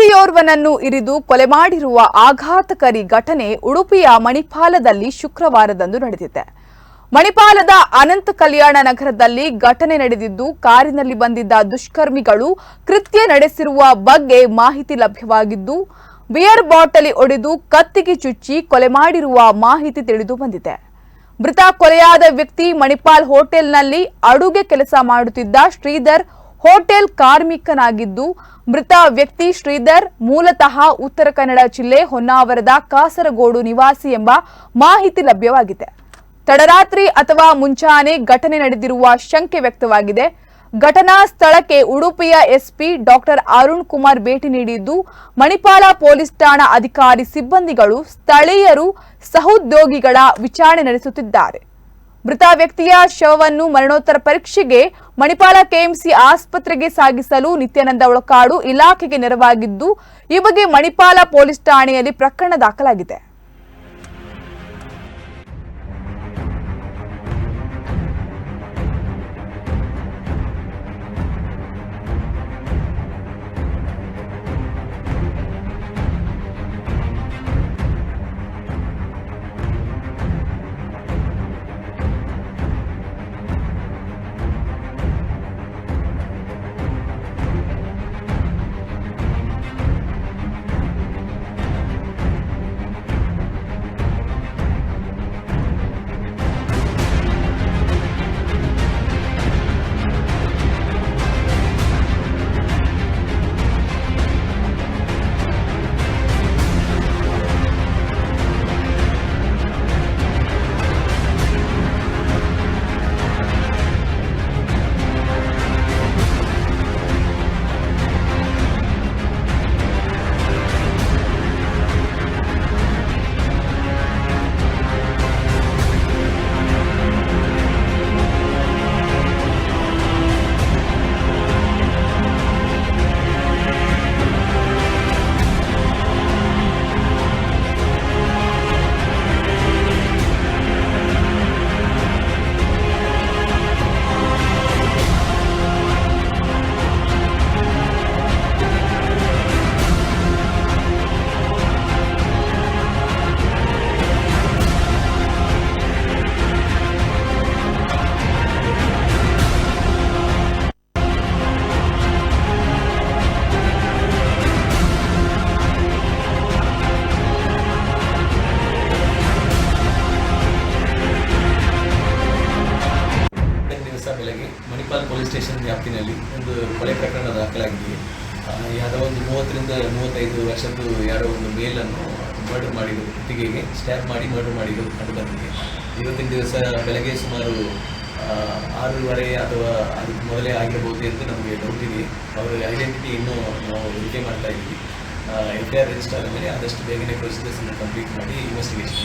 ವ್ಯಕ್ತಿಯೋರ್ವನನ್ನು ಇರಿದು ಕೊಲೆ ಮಾಡಿರುವ ಆಘಾತಕಾರಿ ಘಟನೆ ಉಡುಪಿಯ ಮಣಿಪಾಲದಲ್ಲಿ ಶುಕ್ರವಾರದಂದು ನಡೆದಿದೆ. ಮಣಿಪಾಲದ ಅನಂತ ಕಲ್ಯಾಣ ನಗರದಲ್ಲಿ ಘಟನೆ ನಡೆದಿದ್ದು, ಕಾರಿನಲ್ಲಿ ಬಂದಿದ್ದ ದುಷ್ಕರ್ಮಿಗಳು ಕೃತ್ಯ ನಡೆಸಿರುವ ಬಗ್ಗೆ ಮಾಹಿತಿ ಲಭ್ಯವಾಗಿದ್ದು, ಬಿಯರ್ ಬಾಟಲಿ ಒಡೆದು ಕತ್ತಿಗೆ ಚುಚ್ಚಿ ಕೊಲೆ ಮಾಡಿರುವ ಮಾಹಿತಿ ತಿಳಿದು ಬಂದಿದೆ. ಮೃತ ಕೊಲೆಯಾದ ವ್ಯಕ್ತಿ ಮಣಿಪಾಲ್ ಹೋಟೆಲ್ನಲ್ಲಿ ಅಡುಗೆ ಕೆಲಸ ಮಾಡುತ್ತಿದ್ದ ಶ್ರೀಧರ್ ಹೋಟೆಲ್ ಕಾರ್ಮಿಕನಾಗಿದ್ದು ಮೃತ ವ್ಯಕ್ತಿ ಶ್ರೀಧರ್ ಮೂಲತಃ ಉತ್ತರ ಕನ್ನಡ ಜಿಲ್ಲೆ ಹೊನ್ನಾವರದ ಕಾಸರಗೋಡು ನಿವಾಸಿ ಎಂಬ ಮಾಹಿತಿ ಲಭ್ಯವಾಗಿದೆ. ತಡರಾತ್ರಿ ಅಥವಾ ಮುಂಚಾನೆ ಘಟನೆ ನಡೆದಿರುವ ಶಂಕೆ ವ್ಯಕ್ತವಾಗಿದೆ. ಘಟನಾ ಸ್ಥಳಕ್ಕೆ ಉಡುಪಿಯ ಎಸ್ಪಿ ಡಾಕ್ಟರ್ ಅರುಣ್ ಕುಮಾರ್ ಭೇಟಿ ನೀಡಿದ್ದು, ಮಣಿಪಾಲ ಪೊಲೀಸ್ ಠಾಣಾ ಅಧಿಕಾರಿ ಸಿಬ್ಬಂದಿಗಳು ಸ್ಥಳೀಯರು ಸಹೋದ್ಯೋಗಿಗಳ ವಿಚಾರಣೆ ನಡೆಸುತ್ತಿದ್ದಾರೆ. ಮೃತ ವ್ಯಕ್ತಿಯ ಶವವನ್ನು ಮರಣೋತ್ತರ ಪರೀಕ್ಷೆಗೆ ಮಣಿಪಾಲ ಕೆಎಂಸಿ ಆಸ್ಪತ್ರೆಗೆ ಸಾಗಿಸಲು ನಿತ್ಯಾನಂದ ಒಳಕಾಡು ಇಲಾಖೆಗೆ ನೆರವಾಗಿದ್ದು, ಈ ಬಗ್ಗೆ ಮಣಿಪಾಲ ಪೊಲೀಸ್ ಠಾಣೆಯಲ್ಲಿ ಪ್ರಕರಣ ದಾಖಲಾಗಿದೆ. ಬೆಳಗ್ಗೆ ಮಣಿಪಾಲ್ ಪೊಲೀಸ್ ಸ್ಟೇಷನ್ ವ್ಯಾಪ್ತಿನಲ್ಲಿ ಒಂದು ಕೊಲೆ ಪ್ರಕರಣ ದಾಖಲಾಗಿದೆ. ಯಾವುದೋ ಒಂದು ಮೂವತ್ತರಿಂದ ಮೂವತ್ತೈದು ವರ್ಷದ್ದು ಯಾರೋ ಒಂದು ಮೇಲನ್ನು ಮರ್ಡರ್ ಮಾಡಿದ್ರು. ಕುತ್ತಿಗೆಗೆ ಸ್ಟ್ಯಾಪ್ ಮಾಡಿ ಮರ್ಡರ್ ಮಾಡಿದ್ರು ಕಂಡು ಬಂದಿದೆ. ಇವತ್ತಿನ ದಿವಸ ಬೆಳಗ್ಗೆ ಸುಮಾರು ಆರೂವರೆ ಅಥವಾ ಅದಕ್ಕೆ ಮೊದಲೇ ಆಗಿರಬಹುದು ಎಂದು ನಮಗೆ ಡೌಟ್ ಇದೆ. ಅವರ ಐಡೆಂಟಿಟಿ ಇನ್ನೂ ನಾವು ವೆರಿಫೈ ಮಾಡ್ತಾ ಇದ್ದೀವಿ. ಎಫ್ ಐ ಆರ್ ರಿಜಿಸ್ಟರ್ ಆದಮೇಲೆ ಆದಷ್ಟು ಬೇಗನೆ ಪ್ರೊಸೀಜರ್ಸನ್ನು ಕಂಪ್ಲೀಟ್ ಮಾಡಿ ಇನ್ವೆಸ್ಟಿಗೇಷನ್